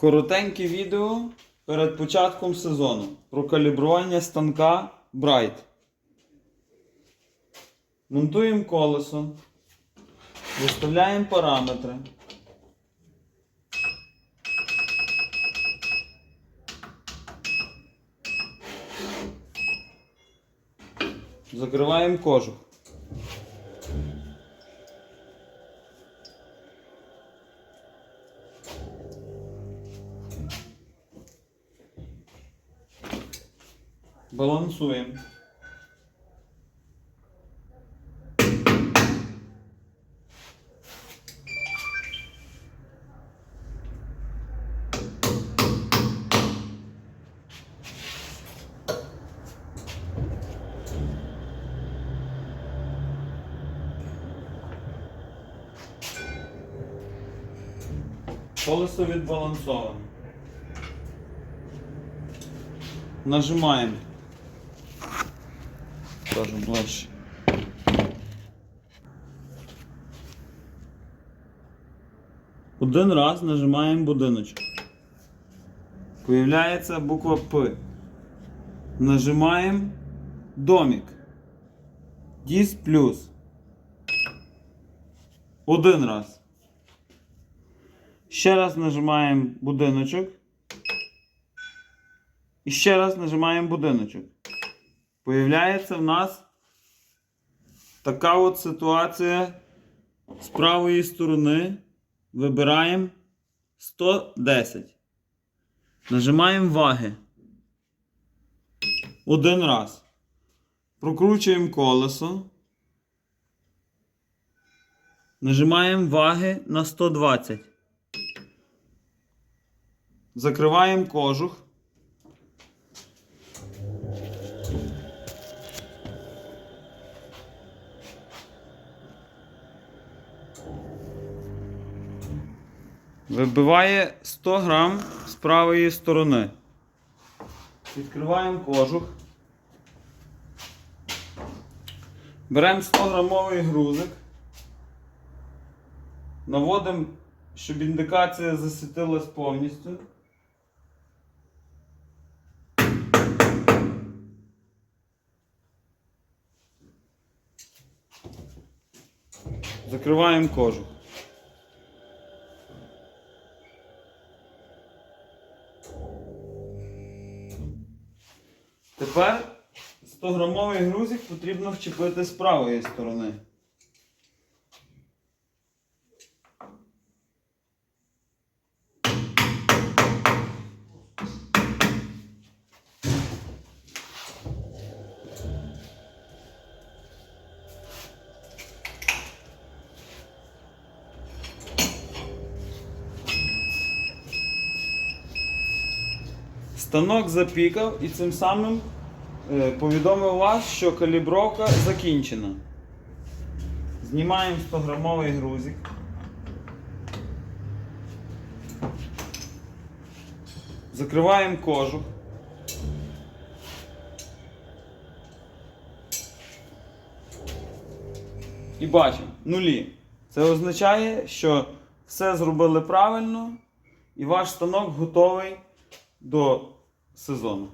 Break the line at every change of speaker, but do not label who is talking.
Коротеньке відео перед початком сезону про калібрування станка Bright. Монтуємо колесо, виставляємо параметри. Закриваємо кожух. Балансуємо. Колесо відбалансоване. Нажимаємо. Кажу ближче. Один раз нажимаємо будиночок. Появляється буква П. Нажимаємо домик. Діс плюс. Один раз. Ще раз нажимаємо будиночок. І ще раз нажимаємо будиночок. Появляється в нас така от ситуація з правої сторони. Вибираємо 110. Нажимаємо ваги. Один раз. Прокручуємо колесо. Нажимаємо ваги на 120. Закриваємо кожух. Вибиває 100 грам з правої сторони. Відкриваємо кожух. Беремо 100 грамовий грузик. Наводимо, щоб індикація засвітилась повністю. Закриваємо кожух. Тепер 100-грамовий грузик потрібно вчепити з правої сторони. Станок запікав і цим самим е, повідомив вас, що калібровка закінчена. Знімаємо 100-грамовий грузик. Закриваємо кожух. І бачимо нулі. Це означає, що все зробили правильно і ваш станок готовий до сезону.